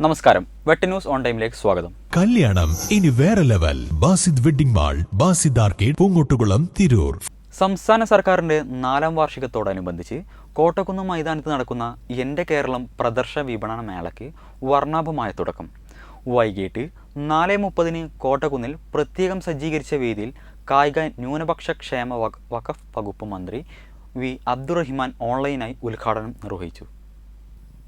നമസ്കാരം. വെട്ടി news on ടൈമിലേക്ക് സ്വാഗതം. കല്യാണം. ഇനി വേറെ level. Basid wedding mall Basid arcade Poongottukulam Tirur. സംസ്ഥാന സർക്കാരിന്റെ നാലാം വാർഷികത്തോടനുബന്ധിച്ച് കോട്ടക്കുന്ന് മൈതാനത്ത് നടക്കുന്ന എന്റെ കേരളം പ്രദർശന വിപണന മേളയ്ക്ക് വർണാഭമായ തുടക്കം. വൈകിട്ട് നാല് മുപ്പതിന് കോട്ടക്കുന്നിൽ പ്രത്യേകം സജ്ജീകരിച്ച വേദിയിൽ കായിക ന്യൂനപക്ഷ ക്ഷേമ വഖഫ് വകുപ്പ് മന്ത്രി വി അബ്ദുറഹിമാൻ ഓൺലൈനായി ഉദ്ഘാടനം നിർവഹിച്ചു.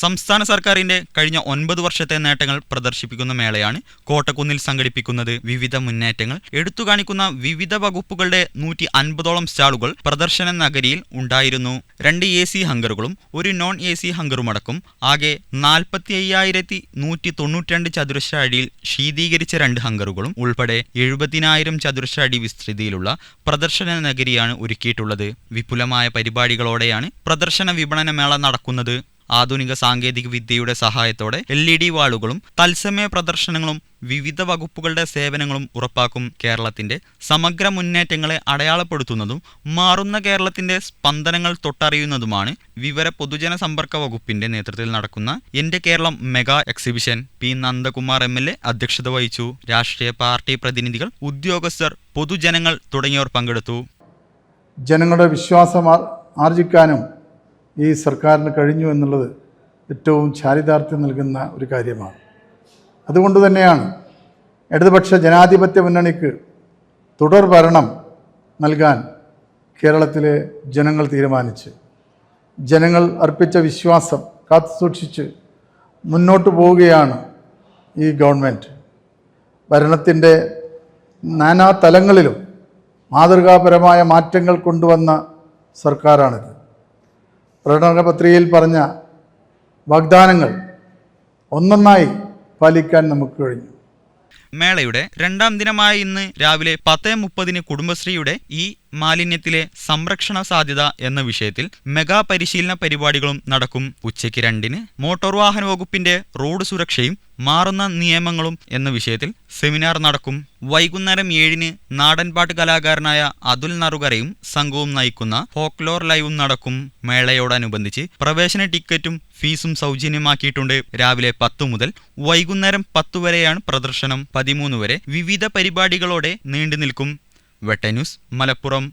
സംസ്ഥാന സർക്കാരിന്റെ കഴിഞ്ഞ ഒൻപത് വർഷത്തെ നേട്ടങ്ങൾ പ്രദർശിപ്പിക്കുന്ന മേളയാണ് കോട്ടക്കുന്നിൽ സംഘടിപ്പിക്കുന്നത് വിവിധ മുന്നേറ്റങ്ങൾ. എടുത്തു കാണിക്കുന്ന വിവിധ വകുപ്പുകളുടെ നൂറ്റി അൻപതോളം സ്റ്റാളുകൾ പ്രദർശന നഗരിയിൽ ഉണ്ടായിരുന്നു. രണ്ട് എ സി ഹങ്കറുകളും ഒരു നോൺ എ സി ഹങ്കറുമടക്കം ആകെ നാൽപ്പത്തി അയ്യായിരത്തി നൂറ്റി തൊണ്ണൂറ്റിരണ്ട് ചതുരശ്ര അടിയിൽ ശീതീകരിച്ച രണ്ട് ഹങ്കറുകളും ഉൾപ്പെടെ എഴുപതിനായിരം ചതുരശ്ര അടി വിസ്തൃതിയിലുള്ള പ്രദർശന നഗരിയാണ് ഒരുക്കിയിട്ടുള്ളത്. വിപുലമായ പരിപാടികളോടെയാണ് പ്രദർശന വിപണന മേള നടക്കുന്നത്. ആധുനിക സാങ്കേതിക വിദ്യയുടെ സഹായത്തോടെ എൽ ഇ ഡി വാളുകളും തത്സമയ പ്രദർശനങ്ങളും വിവിധ വകുപ്പുകളുടെ സേവനങ്ങളും ഉറപ്പാക്കും കേരളത്തിന്റെ സമഗ്ര മുന്നേറ്റങ്ങളെ അടയാളപ്പെടുത്തുന്നതും മാറുന്ന കേരളത്തിന്റെ സ്പന്ദനങ്ങൾ തൊട്ടറിയുന്നതുമാണ് വിവര പൊതുജന സമ്പർക്ക വകുപ്പിന്റെ നേതൃത്വത്തിൽ നടക്കുന്ന എന്റെ Keralam mega exhibition. P. Nandakumar M L A അധ്യക്ഷത വഹിച്ചു. രാഷ്ട്രീയ പാർട്ടി പ്രതിനിധികൾ ഉദ്യോഗസ്ഥർ പൊതുജനങ്ങൾ തുടങ്ങിയവർ പങ്കെടുത്തു. ജനങ്ങളുടെ വിശ്വാസം ആർ- ആർജിക്കാനും ഈ സർക്കാരിന് കഴിഞ്ഞു എന്നുള്ളത് ഏറ്റവും ചാരിതാർത്ഥ്യം നൽകുന്ന ഒരു കാര്യമാണ്. അതുകൊണ്ട് തന്നെയാണ് ഇടതുപക്ഷ ജനാധിപത്യ മുന്നണിക്ക് തുടർ ഭരണം നൽകാൻ കേരളത്തിലെ ജനങ്ങൾ തീരുമാനിച്ച് ജനങ്ങൾ അർപ്പിച്ച വിശ്വാസം കാത്തു സൂക്ഷിച്ച് മുന്നോട്ട് പോവുകയാണ് ഈ ഗവൺമെന്റ് ഭരണത്തിന്റെ നാനാ തലങ്ങളിലും മാതൃകാപരമായ മാറ്റങ്ങൾ കൊണ്ടുവന്ന സർക്കാരാണിത്. പ്രകടന പത്രികയിൽ പറഞ്ഞ വാഗ്ദാനങ്ങൾ ഒന്നൊന്നായി പാലിക്കാൻ നമുക്ക് കഴിഞ്ഞു. മേളയുടെ രണ്ടാം ദിനമായ ഇന്ന് രാവിലെ പത്ത് മുപ്പതിന് കുടുംബശ്രീയുടെ ഈ മാലിന്യത്തിലെ സംരക്ഷണ സാധ്യത എന്ന വിഷയത്തിൽ മെഗാ പരിശീലന പരിപാടികളും നടക്കും ഉച്ചയ്ക്ക് രണ്ടിന്. മോട്ടോർ വാഹന വകുപ്പിന്റെ റോഡ് സുരക്ഷയും മാറുന്ന നിയമങ്ങളും എന്ന വിഷയത്തിൽ സെമിനാർ നടക്കും. വൈകുന്നേരം ഏഴിന് നാടൻപാട്ട് കലാകാരനായ അതുൽ നറുകരയും സംഘവും നയിക്കുന്ന ഫോക്ലോർ ലൈവും നടക്കും. മേളയോടനുബന്ധിച്ച് പ്രവേശന ടിക്കറ്റും ഫീസും സൗജന്യമാക്കിയിട്ടുണ്ട്. രാവിലെ പത്തു മുതൽ വൈകുന്നേരം പത്തു വരെയാണ് പ്രദർശനം. പതിമൂന്ന് വരെ വിവിധ പരിപാടികളോടെ നീണ്ടു നിൽക്കും വെട്ടന്യൂസ് മലപ്പുറം.